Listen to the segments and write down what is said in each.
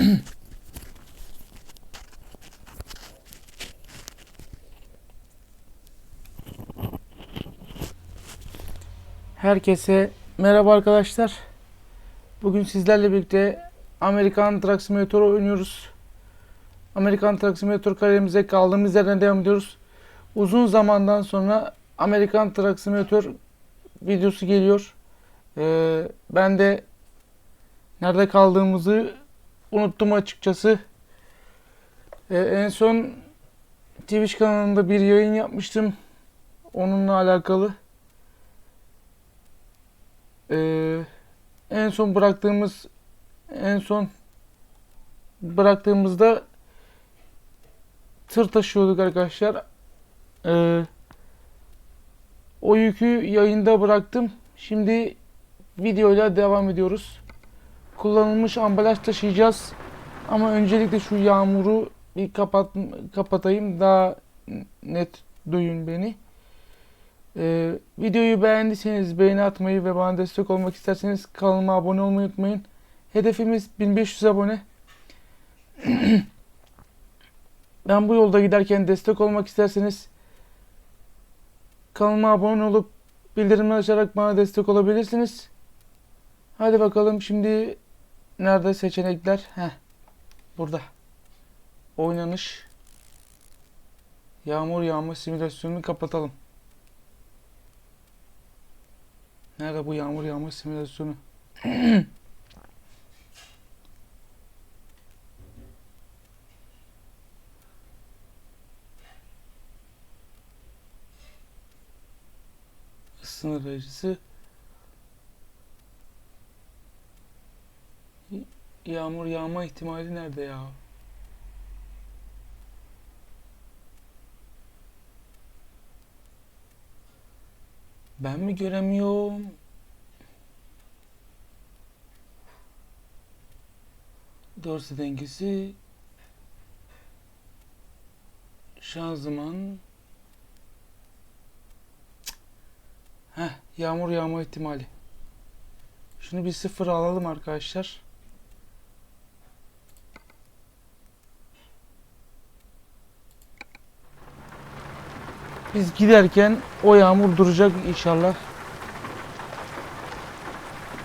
Herkese merhaba arkadaşlar. Bugün sizlerle birlikte Amerikan Truck Simulator oynuyoruz. Amerikan Truck Simulator kariyerimize kaldığımız yerden devam ediyoruz. Uzun zamandan sonra Amerikan Truck Simulator videosu geliyor. Ee, ben de nerede kaldığımızı unuttum açıkçası. Ee, en son Twitch kanalında bir yayın yapmıştım. Onunla alakalı. Ee, en son bıraktığımız en son bıraktığımızda tır taşıyorduk arkadaşlar. Ee, o yükü yayında bıraktım. Şimdi videoyla devam ediyoruz. Kullanılmış ambalaj taşıyacağız. Ama öncelikle şu yağmuru bir kapat kapatayım daha net duyun beni. Ee, videoyu beğendiyseniz beğeni atmayı ve bana destek olmak isterseniz kanalıma abone olmayı unutmayın. Hedefimiz 1500 abone. ben bu yolda giderken destek olmak isterseniz kanalıma abone olup bildirimleri açarak bana destek olabilirsiniz. Hadi bakalım şimdi nerede seçenekler? Heh, burada. Oynanış. Yağmur yağma simülasyonunu kapatalım. Nerede bu yağmur yağma simülasyonu? Sınırlayıcısı Y- Yağmur yağma ihtimali nerede ya? Ben mi göremiyorum? Dorse dengesi şanzıman. Heh, yağmur yağma ihtimali. Şunu bir sıfır alalım arkadaşlar. Biz giderken o yağmur duracak inşallah.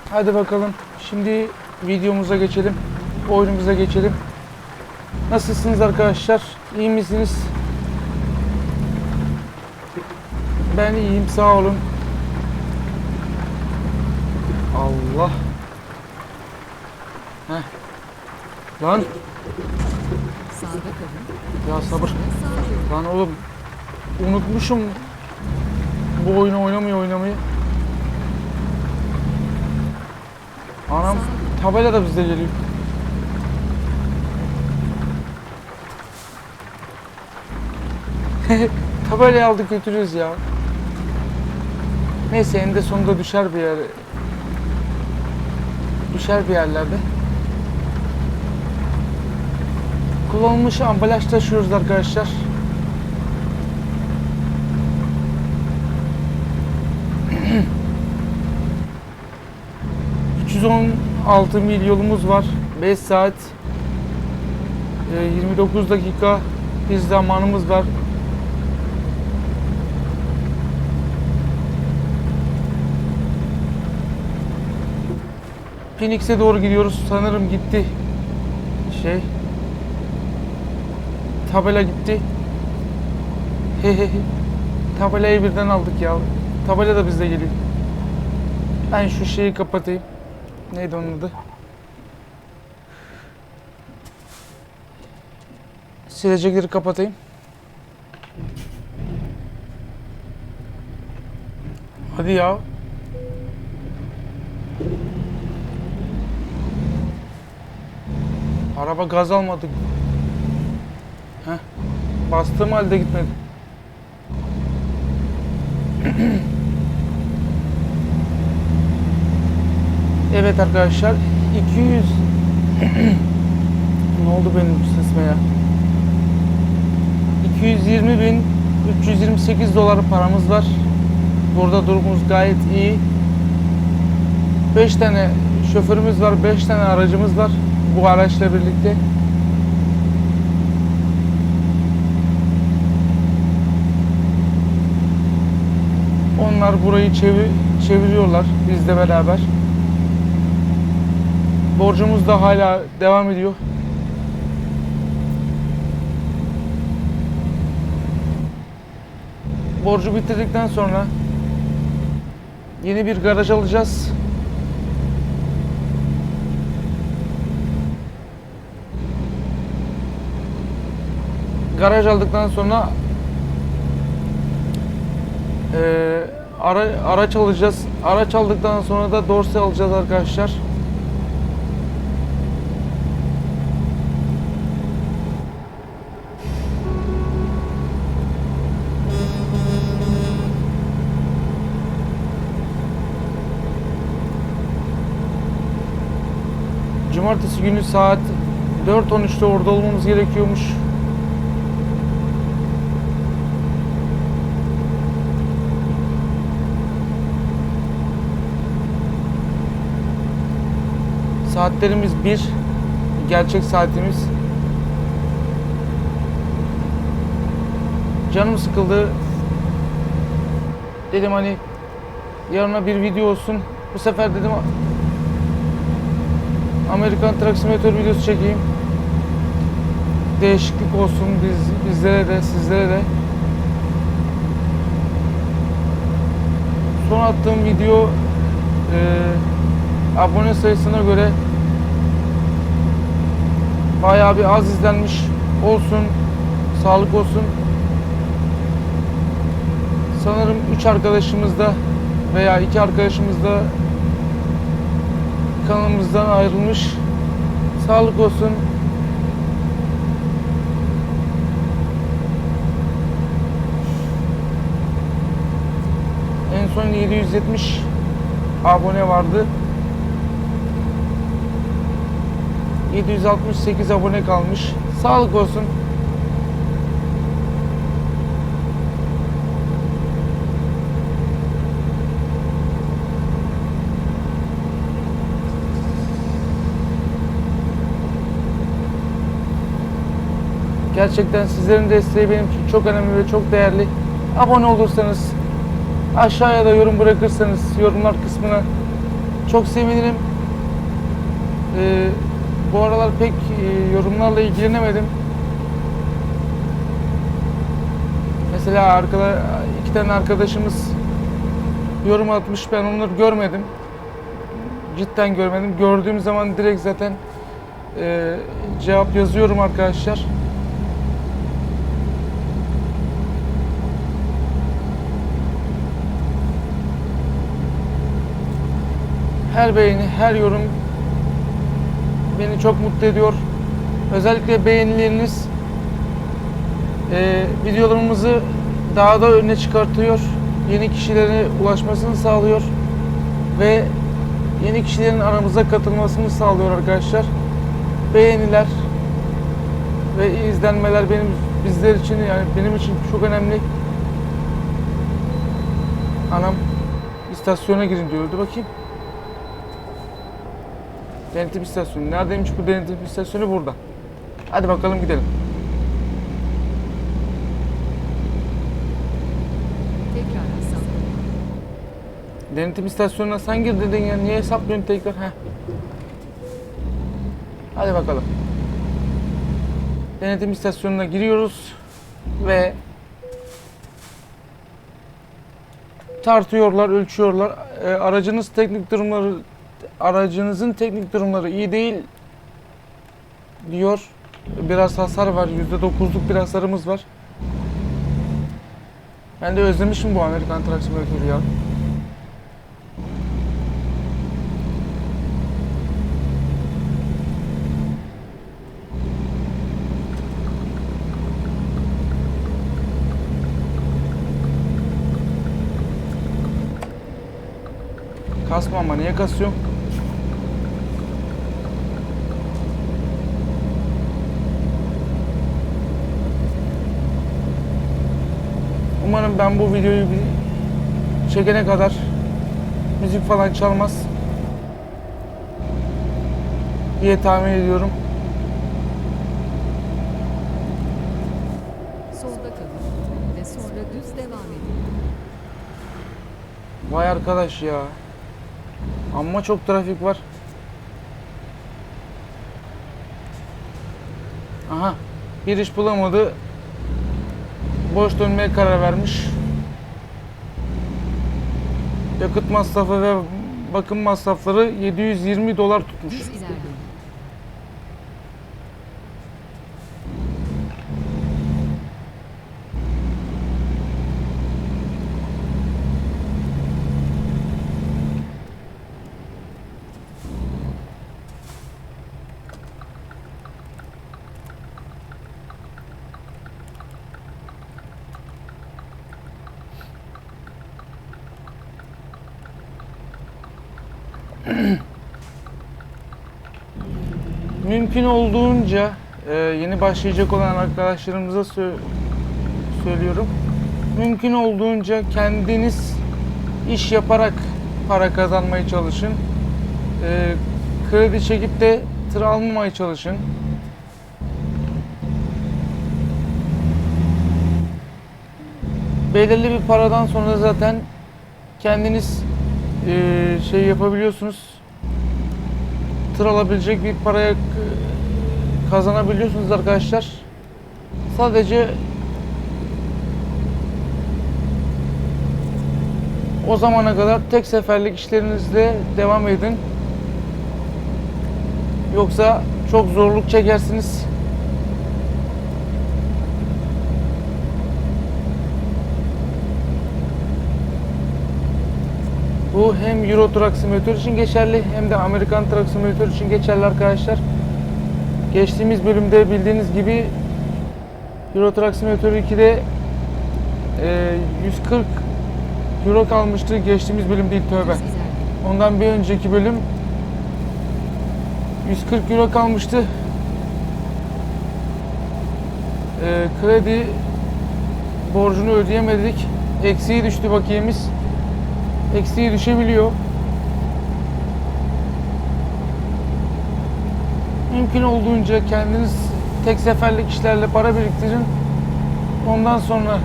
Hadi bakalım. Şimdi videomuza geçelim. Oyunumuza geçelim. Nasılsınız arkadaşlar? İyi misiniz? Ben iyiyim sağ olun. Allah. Heh. Lan ya sabır. Lan oğlum unutmuşum bu oyunu oynamayı oynamayı. Anam tabela da bizde geliyor. Tabelayı aldık götürüyoruz ya. Neyse eninde sonunda düşer bir yer. Düşer bir yerlerde. Kullanılmış ambalaj taşıyoruz arkadaşlar. ...316 mil yolumuz var. 5 saat... e, 29 dakika... ...bir zamanımız var. Phoenix'e doğru gidiyoruz. Sanırım gitti. Şey... Tabela gitti. Tabelayı birden aldık ya. Tabela da bizde geliyor. Ben şu şeyi kapatayım. Neydi onun adı? Silecekleri kapatayım. Hadi ya. Araba gaz almadı. Heh. Bastığım halde gitmedi. Evet arkadaşlar 200 Ne oldu benim sesime ya 220 bin 328 dolar paramız var Burada durumumuz gayet iyi 5 tane şoförümüz var 5 tane aracımız var bu araçla birlikte. Onlar burayı çevir, çeviriyorlar bizle beraber. Borcumuz da hala devam ediyor. Borcu bitirdikten sonra yeni bir garaj alacağız. Garaj aldıktan sonra eee, ara, araç alacağız. Araç aldıktan sonra da dorse alacağız arkadaşlar. Cumartesi günü saat 4.13'te orada olmamız gerekiyormuş. Saatlerimiz 1. Gerçek saatimiz. Canım sıkıldı. Dedim hani yarına bir video olsun. Bu sefer dedim Amerikan Truck Simulator videosu çekeyim. Değişiklik olsun biz, bizlere de sizlere de. Son attığım video e, abone sayısına göre bayağı bir az izlenmiş olsun. Sağlık olsun. Sanırım 3 arkadaşımız da veya 2 arkadaşımız da kanalımızdan ayrılmış. Sağlık olsun. En son 770 abone vardı. 768 abone kalmış. Sağlık olsun. Gerçekten sizlerin desteği benim için çok önemli ve çok değerli. Abone olursanız, aşağıya da yorum bırakırsanız yorumlar kısmına çok sevinirim. Ee, bu aralar pek e, yorumlarla ilgilenemedim. Mesela arkada iki tane arkadaşımız yorum atmış ben onları görmedim. Cidden görmedim. Gördüğüm zaman direkt zaten e, cevap yazıyorum arkadaşlar. Her beğeni, her yorum beni çok mutlu ediyor. Özellikle beğenileriniz e, videolarımızı daha da öne çıkartıyor. Yeni kişilere ulaşmasını sağlıyor. Ve yeni kişilerin aramıza katılmasını sağlıyor arkadaşlar. Beğeniler ve izlenmeler benim bizler için yani benim için çok önemli. Anam istasyona girin diyordu bakayım. Denetim istasyonu. Neredeymiş bu denetim istasyonu? Burada. Hadi bakalım gidelim. Tekrar hesap. Denetim istasyonuna sen gir dedin ya. Niye hesaplıyorsun tekrar? Heh. Hadi bakalım. Denetim istasyonuna giriyoruz ve tartıyorlar, ölçüyorlar. E, aracınız teknik durumları aracınızın teknik durumları iyi değil diyor. Biraz hasar var. %9'luk bir hasarımız var. Ben de özlemişim bu Amerikan Simulator'u ya. Kasma ama niye kasıyor? Umarım ben bu videoyu çekene kadar müzik falan çalmaz. diye tahmin ediyorum. Solda kalın ve sonra düz devam edin. Vay arkadaş ya. Amma çok trafik var. Aha. Bir iş bulamadı. Boş dönmeye karar vermiş. Yakıt masrafı ve bakım masrafları 720 dolar tutmuş. Mümkün olduğunca e, yeni başlayacak olan arkadaşlarımıza sö- söylüyorum. Mümkün olduğunca kendiniz iş yaparak para kazanmaya çalışın. E, kredi çekip de tır almamaya çalışın. Belirli bir paradan sonra zaten kendiniz e, şey yapabiliyorsunuz tır alabilecek bir paraya k- kazanabiliyorsunuz arkadaşlar. Sadece o zamana kadar tek seferlik işlerinizle devam edin. Yoksa çok zorluk çekersiniz. Bu hem Euro Truck Simulator için geçerli hem de Amerikan Truck Simulator için geçerli arkadaşlar. Geçtiğimiz bölümde bildiğiniz gibi Euro Truck Simulator 2'de e, 140 Euro kalmıştı. Geçtiğimiz bölüm değil tövbe. Ondan bir önceki bölüm 140 euro kalmıştı. Ee, kredi borcunu ödeyemedik. Eksiği düştü bakiyemiz. Eksiği düşebiliyor. Mümkün olduğunca kendiniz tek seferlik işlerle para biriktirin. Ondan sonra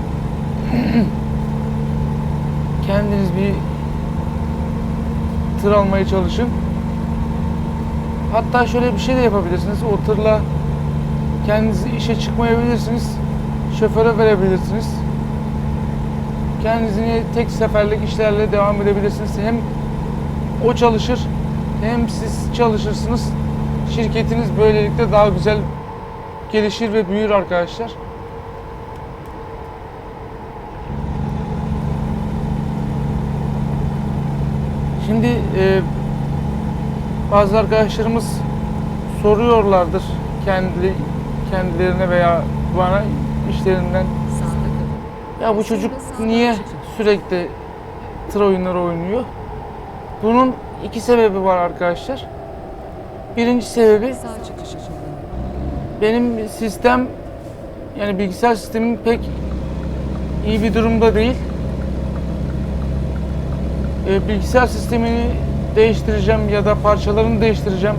kendiniz bir tır almaya çalışın. Hatta şöyle bir şey de yapabilirsiniz. O tırla kendiniz işe çıkmayabilirsiniz. Şoföre verebilirsiniz. Kendiniz yine tek seferlik işlerle devam edebilirsiniz. Hem o çalışır hem siz çalışırsınız. Şirketiniz böylelikle daha güzel gelişir ve büyür arkadaşlar. Şimdi e, bazı arkadaşlarımız soruyorlardır kendi kendilerine veya bana işlerinden. Ya bu çocuk niye sürekli tır oyunları oynuyor? Bunun iki sebebi var arkadaşlar. Birinci sebebi benim sistem yani bilgisayar sistemin pek iyi bir durumda değil. Ee, bilgisayar sistemini değiştireceğim ya da parçalarını değiştireceğim.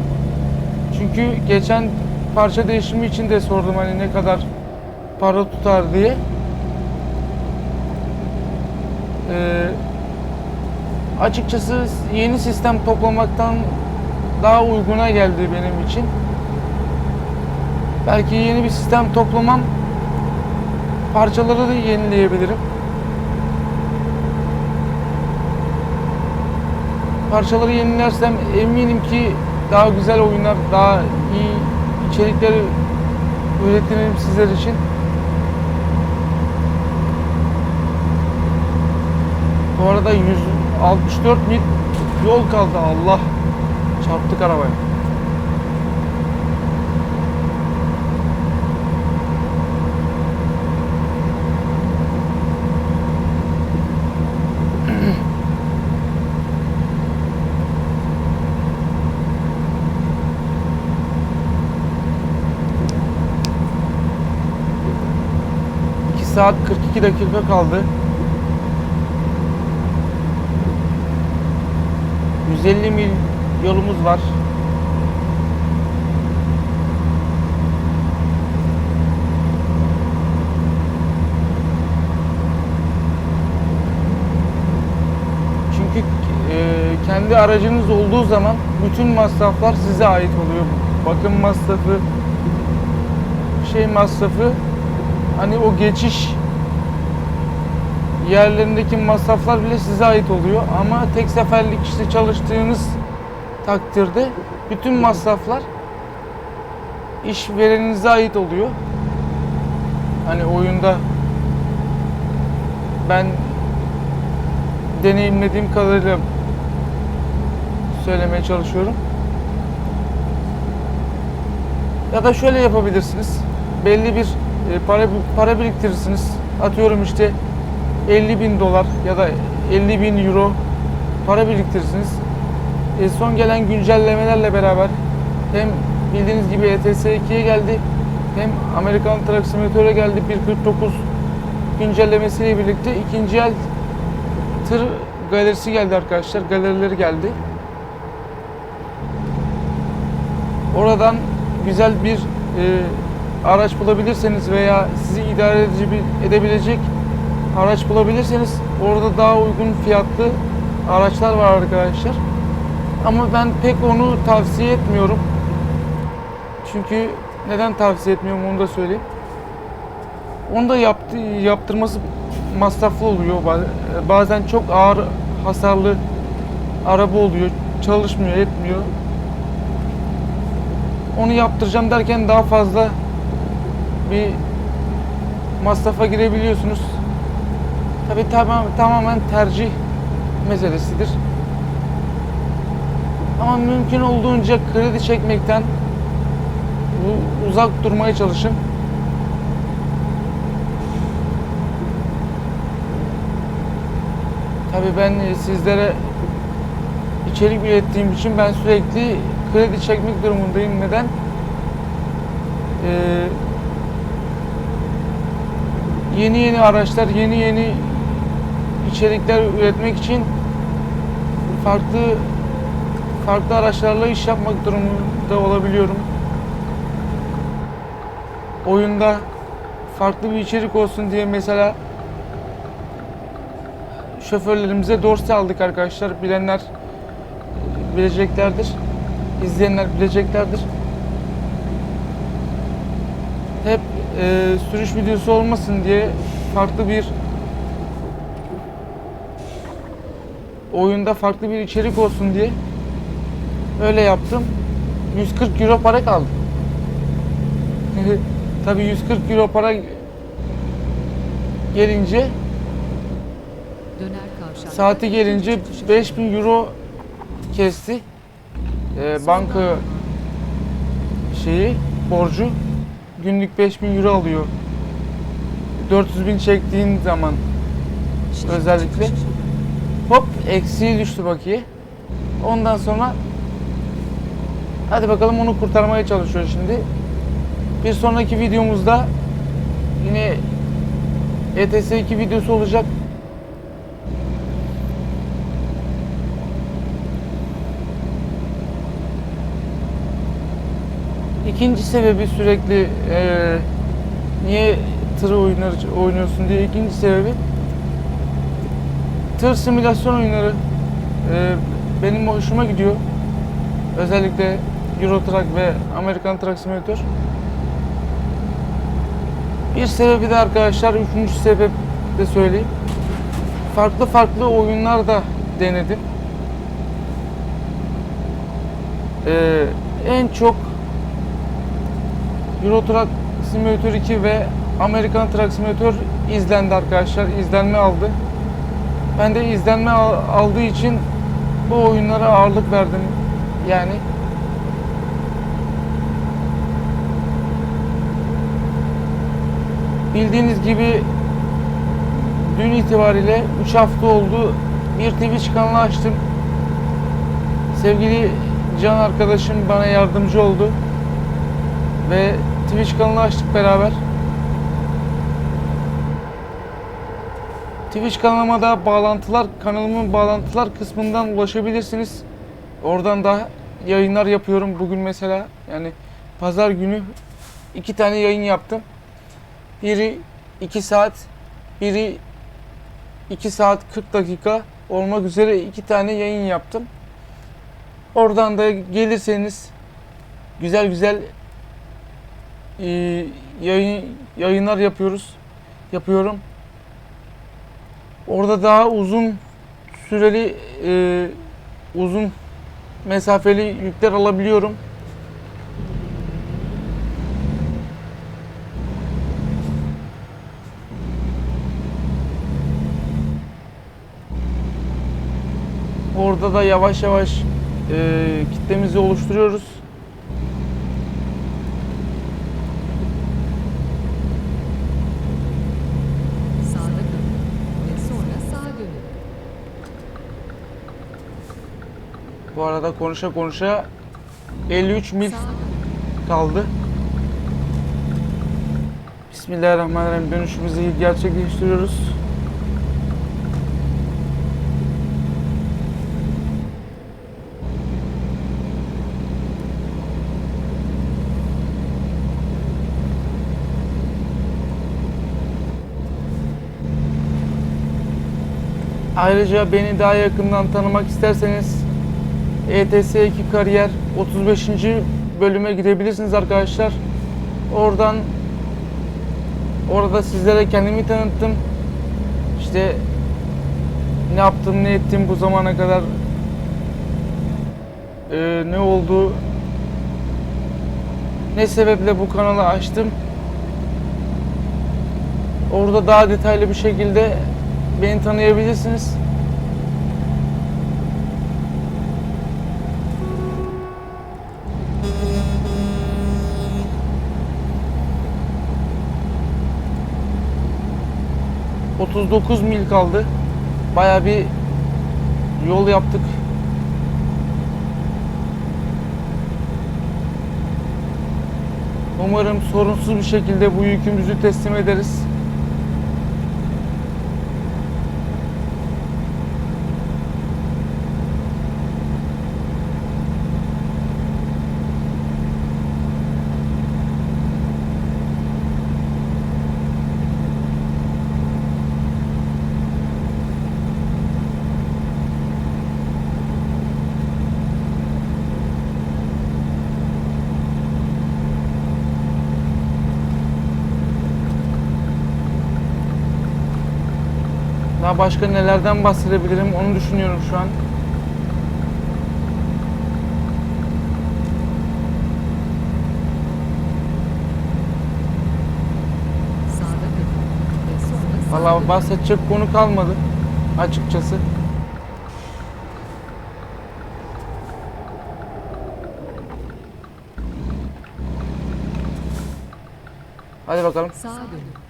Çünkü geçen parça değişimi için de sordum hani ne kadar para tutar diye. Ee, açıkçası yeni sistem toplamaktan daha uyguna geldi benim için. Belki yeni bir sistem toplamam parçaları da yenileyebilirim. Parçaları yenilersem eminim ki daha güzel oyunlar, daha iyi içerikler üretirim sizler için. Bu arada 164 mil yol kaldı Allah. Çarptık arabaya. Saat 42 dakika kaldı. 150 mil yolumuz var. Çünkü e, kendi aracınız olduğu zaman bütün masraflar size ait oluyor. Bakım masrafı, şey masrafı hani o geçiş yerlerindeki masraflar bile size ait oluyor. Ama tek seferlik işte çalıştığınız takdirde bütün masraflar işvereninize ait oluyor. Hani oyunda ben deneyimlediğim kadarıyla söylemeye çalışıyorum. Ya da şöyle yapabilirsiniz. Belli bir e, para para biriktirirsiniz. Atıyorum işte 50 bin dolar ya da 50 bin euro para biriktirirsiniz. E, son gelen güncellemelerle beraber hem bildiğiniz gibi ETS 2'ye geldi hem Amerikan Truck Simulator'a geldi 1.49 güncellemesiyle birlikte ikinci el tır galerisi geldi arkadaşlar. Galerileri geldi. Oradan güzel bir e, araç bulabilirseniz veya sizi idare edici bir- edebilecek araç bulabilirseniz orada daha uygun fiyatlı araçlar var arkadaşlar. Ama ben pek onu tavsiye etmiyorum. Çünkü neden tavsiye etmiyorum onu da söyleyeyim. Onu da yaptı, yaptırması masraflı oluyor. Ba- Bazen çok ağır hasarlı araba oluyor. Çalışmıyor, etmiyor. Onu yaptıracağım derken daha fazla bir masrafa girebiliyorsunuz. Tabii tamam, tamamen tercih meselesidir. Ama mümkün olduğunca kredi çekmekten uzak durmaya çalışın. Tabii ben sizlere içerik ürettiğim için ben sürekli kredi çekmek durumundayım. Neden? Ee, yeni yeni araçlar, yeni yeni içerikler üretmek için farklı farklı araçlarla iş yapmak durumunda olabiliyorum. Oyunda farklı bir içerik olsun diye mesela şoförlerimize dorsi aldık arkadaşlar. Bilenler bileceklerdir. İzleyenler bileceklerdir. Hep e, sürüş videosu olmasın diye farklı bir oyunda farklı bir içerik olsun diye öyle yaptım. 140 euro para kaldı. Tabii 140 euro para gelince saati gelince 5000 euro kesti. Ee, banka şeyi borcu günlük 5000 euro alıyor. 400 bin çektiğin zaman özellikle hop eksiğe düştü bakiye. Ondan sonra hadi bakalım onu kurtarmaya çalışıyor şimdi. Bir sonraki videomuzda yine ETS 2 videosu olacak. İkinci sebebi sürekli eee, niye tır oynar, oynuyorsun diye ikinci sebebi tır simülasyon oyunları eee, benim hoşuma gidiyor. Özellikle Euro Truck ve American Truck Simulator. Bir sebebi de arkadaşlar, üçüncü sebep de söyleyeyim. Farklı farklı oyunlar da denedim. Eee, en çok Euro Truck Simulator 2 ve American Truck Simulator izlendi arkadaşlar. izlenme aldı. Ben de izlenme al- aldığı için bu oyunlara ağırlık verdim. Yani bildiğiniz gibi dün itibariyle 3 hafta oldu. Bir Twitch kanalı açtım. Sevgili can arkadaşım bana yardımcı oldu ve Twitch kanalı açtık beraber. Twitch kanalıma da bağlantılar, kanalımın bağlantılar kısmından ulaşabilirsiniz. Oradan da yayınlar yapıyorum. Bugün mesela yani pazar günü iki tane yayın yaptım. Biri 2 saat, biri 2 saat 40 dakika olmak üzere iki tane yayın yaptım. Oradan da gelirseniz güzel güzel e, yayın yayınlar yapıyoruz. Yapıyorum. Orada daha uzun süreli e, uzun mesafeli yükler alabiliyorum. Orada da yavaş yavaş e, kitlemizi oluşturuyoruz. Sağda kalın ve sonra sağa dönün. Bu arada konuşa konuşa 53 mil kaldı. Bismillahirrahmanirrahim. Dönüşümüzü gerçekleştiriyoruz. Ayrıca beni daha yakından tanımak isterseniz ETS 2 kariyer 35. bölüme gidebilirsiniz arkadaşlar. Oradan orada sizlere kendimi tanıttım. İşte ne yaptım, ne ettim bu zamana kadar Ee, ne oldu, ne sebeple bu kanalı açtım. Orada daha detaylı bir şekilde beni tanıyabilirsiniz. ...39 mil kaldı. Baya bir yol yaptık. Umarım sorunsuz bir şekilde bu yükümüzü teslim ederiz. Daha başka nelerden bahsedebilirim onu düşünüyorum şu an. Valla bahsedecek konu kalmadı açıkçası. Hadi bakalım. Sağa dönün.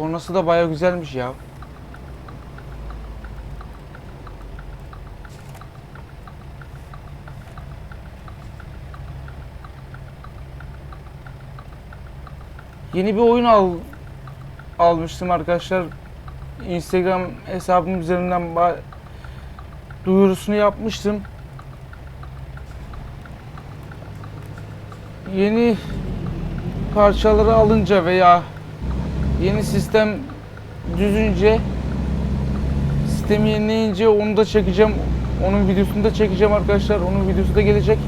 Kornası da baya güzelmiş ya. Yeni bir oyun al almıştım arkadaşlar. Instagram hesabım üzerinden duyurusunu yapmıştım. Yeni parçaları alınca veya yeni sistem düzünce sistemi yenileyince onu da çekeceğim. Onun videosunu da çekeceğim arkadaşlar. Onun videosu da gelecek.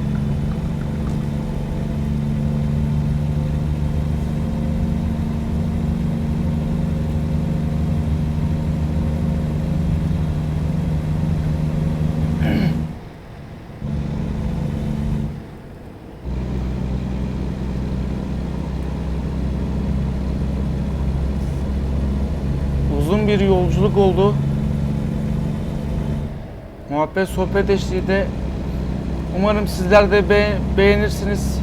Uzun bir yolculuk oldu. Muhabbet sohbet eşliğinde umarım sizler de be- beğenirsiniz.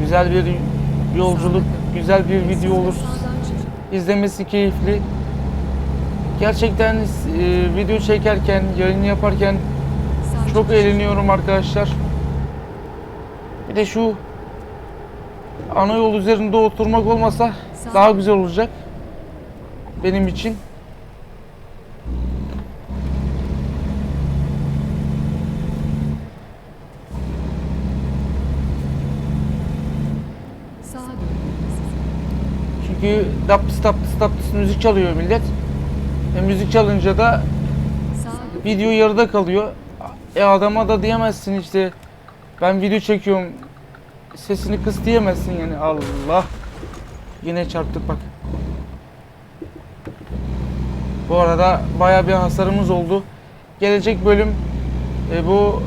Güzel bir yolculuk, güzel bir video olur. İzlemesi keyifli. Gerçekten e, video çekerken, yayın yaparken çok eğleniyorum arkadaşlar. Bir de şu ana yol üzerinde oturmak olmasa Sağ- daha güzel olacak. Benim için. Çünkü dap stop stop müzik çalıyor millet. E müzik çalınca da video yarıda kalıyor. E adama da diyemezsin işte ben video çekiyorum sesini kıs diyemezsin yani Allah. Yine çarptık bak. Bu arada baya bir hasarımız oldu. Gelecek bölüm e, bu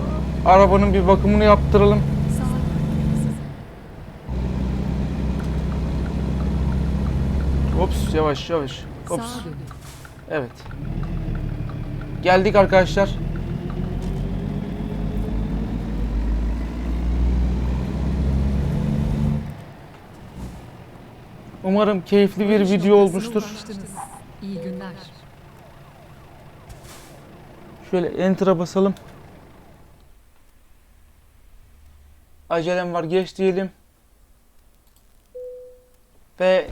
arabanın bir bakımını yaptıralım. Ops yavaş yavaş. Ops. Evet. Geldik arkadaşlar. Umarım keyifli bir video olmuştur. İyi günler. Şöyle enter'a basalım. Acelem var geç diyelim. Ve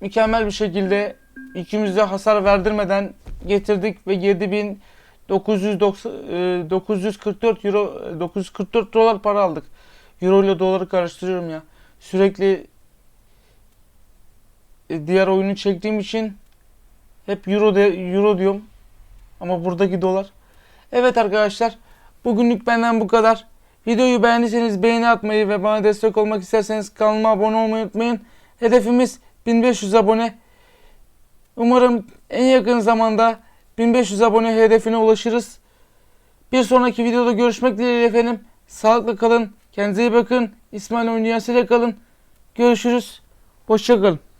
mükemmel bir şekilde yükümüze hasar verdirmeden getirdik ve 7990 e, 944 euro e, 944 dolar para aldık. Euro ile doları karıştırıyorum ya. Sürekli e, diğer oyunu çektiğim için hep euro de, euro diyorum. Ama buradaki dolar. Evet arkadaşlar bugünlük benden bu kadar. Videoyu beğendiyseniz beğeni atmayı ve bana destek olmak isterseniz kanalıma abone olmayı unutmayın. Hedefimiz 1500 abone. Umarım en yakın zamanda 1500 abone hedefine ulaşırız. Bir sonraki videoda görüşmek dileğiyle efendim. Sağlıklı kalın. Kendinize iyi bakın. İsmail Oyun Dünyası kalın. Görüşürüz. Hoşçakalın.